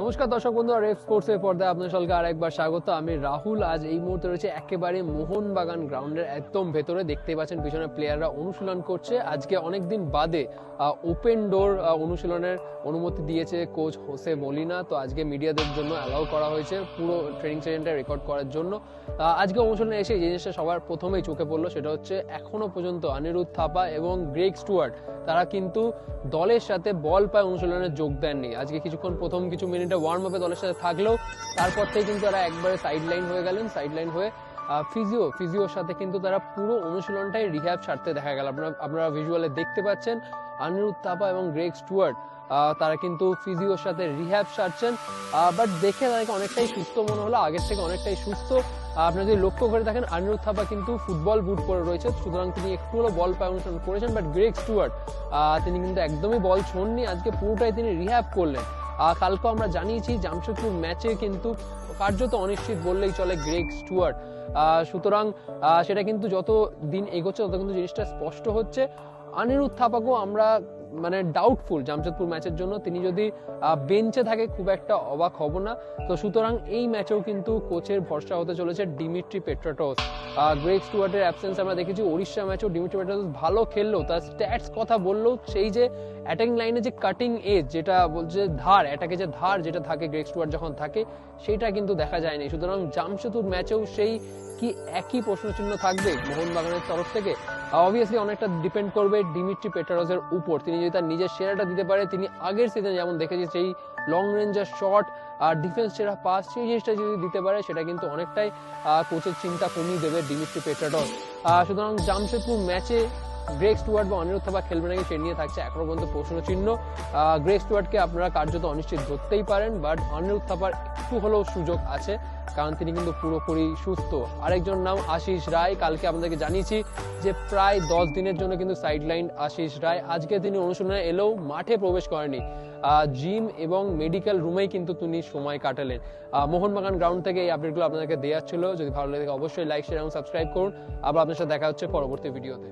নমস্কার দর্শক বন্ধু রেফ স্পোর্টস এর পর্দায় আপনার সকলকে আরেকবার স্বাগত। আমি রাহুল, আজ এই মুহূর্তে রয়েছে একেবারে মোহনবাগান গ্রাউন্ডের একদম ভেতরে। দেখতেই পাচ্ছেন পিছনে প্লেয়াররা অনুশীলন করছে। আজকে অনেকদিন বাদে ওপেন ডোর অনুশীলনের অনুমতি দিয়েছে কোচ হোসে মলিনা। তো আজকে মিডিয়াদের জন্য অ্যালাউ করা হয়েছে পুরো ট্রেনিং সেশনটা রেকর্ড করার জন্য। আজকে অনুশীলনে এসে যে জিনিসটা সবার প্রথমেই চোখে পড়ল সেটা হচ্ছে এখনও পর্যন্ত অনিরুদ্ধ থাপা এবং গ্রেগ স্টুয়ার্ট, তারা কিন্তু দলের সাথে বল পায়, অনুশীলনে যোগ দেননি। আজকে কিছুক্ষণ প্রথম কিছু মিনিটে ওয়ার্ম আপে দলের সাথে থাকলেও তারপর থেকে কিন্তু তারা একবারে সাইড লাইন হয়ে গেলেন সাইড লাইন হয়ে ফিজিও ফিজিওর সাথে কিন্তু তারা পুরো অনুশীলনটাই রিহ্যাব ছাড়তে দেখা গেল। আপনারা আপনারা ভিজুয়ালে দেখতে পাচ্ছেন অনিরুদ্ধ থাপা এবং গ্রেগ স্টুয়ার্ট তারা কিন্তু ফিজিওর সাথে রিহ্যাব সারছেন বাট দেখে তাদেরকে অনেকটাই সুস্থ মনে হলো, আগের থেকে অনেকটাই সুস্থ। আপনারা যদি লক্ষ্য করে দেখেন অনিরুদ্ধ থাপা কিন্তু ফুটবল বুট পরে রয়েছে, সুতরাং তিনি একটু হলো বল পায় অনুসরণ করেছেন বাট গ্রেগ স্টুয়ার্ট তিনি কিন্তু একদমই বল ছোঁননি, আজকে পুরোটাই তিনি রিহ্যাব করলেন। আহ, কালকে আমরা জানিয়েছি জামশেদপুর ম্যাচে কিন্তু কার্যত অনিশ্চিত বললেই চলে গ্রেগ স্টুয়ার্ট। সুতরাং সেটা কিন্তু যত দিন এগোচ্ছে তত কিন্তু জিনিসটা স্পষ্ট হচ্ছে। অনিরুদ্ধ থাপাকেও আমরা মানে ডাউটফুল জামশেদপুর ম্যাচের জন্য। তিনি যদি বেঞ্চে থাকে খুব একটা অবাক হব না। তো সুতরাং এই ম্যাচেও কিন্তু কোচের ভরসা হতে চলেছে ডিমিট্রি পেট্রাটোস। গ্রেগ স্টুয়ার্টের অ্যাবসেন্স আমরা দেখেছি। ওড়িশা ম্যাচেও ডিমিট্রি পেট্রাটোস ভালো খেললেও তার স্ট্যাটস কথা বললেও সেই যে অ্যাটাকিং লাইনে যে কাটিং এজ যেটা বলছে ধার অ্যাটাকে যে ধার যেটা থাকে গ্রেগ স্টুয়ার্ট যখন থাকে সেটা কিন্তু দেখা যায়নি। সুতরাং জামশেদুর ম্যাচেও সেই কি একই প্রশ্নচিহ্ন থাকবে মোহনবাগানের তরফ থেকে? অবভিয়াসলি অনেকটা ডিপেন্ড করবে ডিমিট্রি পেটারসের উপর। তিনি যদি তার নিজের সেরাটা দিতে পারে, তিনি আগের সিজনে যেমন দেখেছি, সেই লং রেঞ্জের শট আর ডিফেন্স সেরা পাস সেই জিনিসটা যদি দিতে পারে, সেটা কিন্তু অনেকটাই কোচের চিন্তা কমিয়ে দেবে ডিমিট্রি পেটারস সুতরাং জামশেদপুর ম্যাচে গ্রেক স্টুয়ার্ট বা অনিরুদ্ধ থাপা খেলবে নাকি সে নিয়ে থাকছে এখনও পর্যন্ত প্রশ্ন চিহ্ন। গ্রেক স্টুয়ার্টকে আপনারা কার্যত অনিশ্চিত ধরতেই পারেন বাট অনিরুদ্ধ থাপার একটু হলেও সুযোগ আছে, কারণ তিনি কিন্তু পুরোপুরি সুস্থ। আরেকজন নাম আশিস রায়, কালকে আপনাদেরকে জানিয়েছি যে প্রায় দশ দিনের জন্য কিন্তু সাইড লাইন আশিস রায়। আজকে তিনি অনুশীলনে এলেও মাঠে প্রবেশ করেনি। জিম এবং মেডিকেল রুমেই কিন্তু তিনি সময় কাটালেন। মোহনবাগান গ্রাউন্ড থেকে এই আপডেটগুলো আপনাদেরকে দেওয়া ছিল। যদি ভালো লাগে অবশ্যই লাইক শেয়ার এবং সাবস্ক্রাইব করুন। আবার আপনার সাথে দেখা হচ্ছে পরবর্তী ভিডিওতে